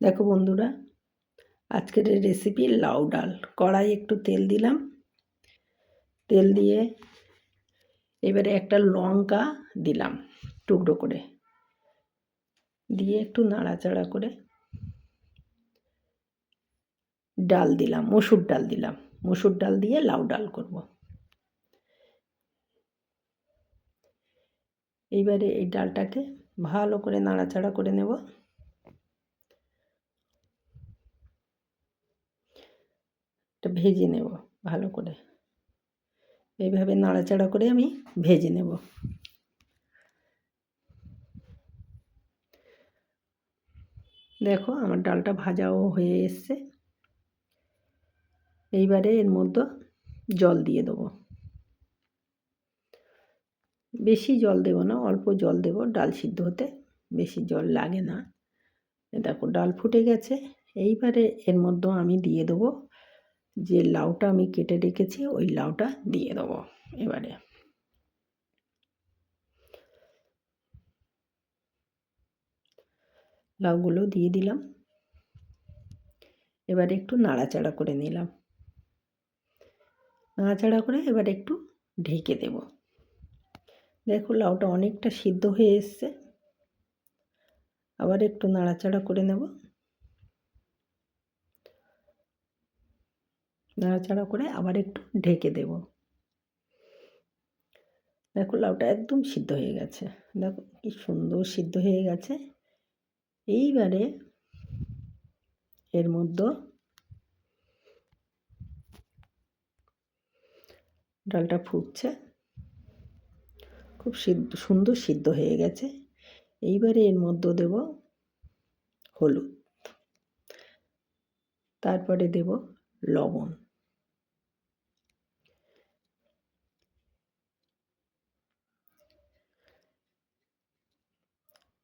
দেখো বন্ধুরা, আজকের রেসিপি লাউ ডাল। কড়াই একটু তেল দিলাম। তেল দিয়ে এবারে একটা লঙ্কা দিলাম টুকরো করে। দিয়ে একটু নাড়াচাড়া করে ডাল দিলাম, মসুর ডাল দিলাম। মসুর ডাল দিয়ে লাউ ডাল করব। এইবারে এই ডালটাকে ভালো করে নাড়াচাড়া করে নেব। এটা ভেজে নেব ভালো করে। এইভাবে নাড়াচাড়া করে আমি ভেজে নেব। দেখো আমার ডালটা ভাজাও হয়ে এসছে। এইবারে এর মধ্যে জল দিয়ে দেবো। বেশি জল দেবো না, অল্প জল দেবো। ডাল সিদ্ধ হতে বেশি জল লাগে না। দেখো, ডাল ফুটে গেছে। এইবারে এর মধ্যে আমি দিয়ে দেবো যে লাউটা আমি কেটে রেখেছি, ওই লাউটা দিয়ে দেবো এবারে। লাউগুলো দিয়ে দিলাম। এবার একটু নাড়াচাড়া করে নিলাম। নাড়াচাড়া করে এবার একটু ঢেকে দেব। দেখো লাউটা অনেকটা সিদ্ধ হয়ে এসছে। আবার একটু নাড়াচাড়া করে নেব। নাড়াচাড়া করে আবার একটু ঢেকে দেব। দেখো লাউটা একদম সিদ্ধ হয়ে গেছে। দেখো কি সুন্দর সিদ্ধ হয়ে গেছে। এইবারে এর মধ্যে ডালটা ফুটছে। খুব সিদ্ধ, সুন্দর সিদ্ধ হয়ে গেছে। এইবারে এর মধ্যে দেব হলুদ। তারপরে দেব লবণ।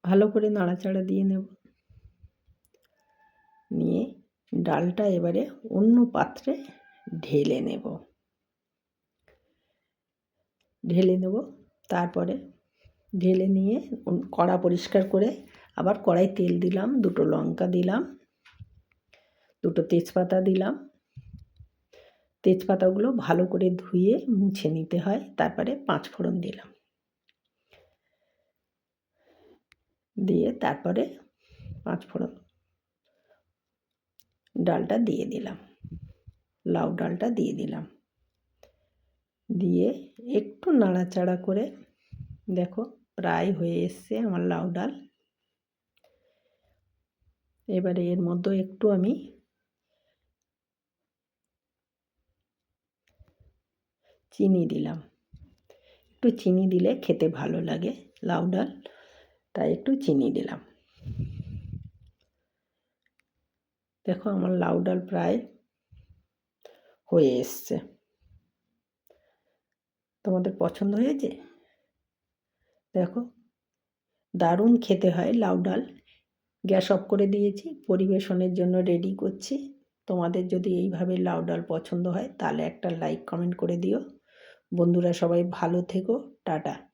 ভালো করে নাড়াচাড়া দিয়ে নেব। নিয়ে ডালটা এবারে অন্য পাত্রে ঢেলে নেব। ঢেলে নেব, তারপরে ঢেলে নিয়ে কড়া পরিষ্কার করে আবার কড়াই তেল দিলাম, দুটো লঙ্কা দিলাম, দুটো তেজপাতা দিলাম। তেজপাতাগুলো ভালো করে ধুয়ে মুছে নিতে হয়, তারপরে পাঁচ ফোড়ন দিলাম। দিয়ে তারপরে পাঁচ ফোড়ন ডালটা দিয়ে দিলাম। লাউ ডালটা দিয়ে দিলাম। দিয়ে একটু নাড়াচাড়া করে দেখো প্রায় হয়ে এসছে আমার লাউ ডাল। এবারে এর মধ্যে একটু আমি চিনি দিলাম। একটু চিনি দিলে খেতে ভালো লাগে লাউ ডাল। তাই একটু চিনি দিলাম। দেখো আমার লাউ ডাল প্রায় হয়ে এসছে। তোমাদের পছন্দ হয়েছে? দেখো, দারুণ খেতে হয় লাউ ডাল। গ্যাস অফ করে দিয়েছি, পরিবেশনের জন্য রেডি করছি। তোমাদের যদি এইভাবে লাউ ডাল পছন্দ হয়, তাহলে একটা লাইক কমেন্ট করে দিও। বন্ধুরা সবাই ভালো থেকো, টাটা।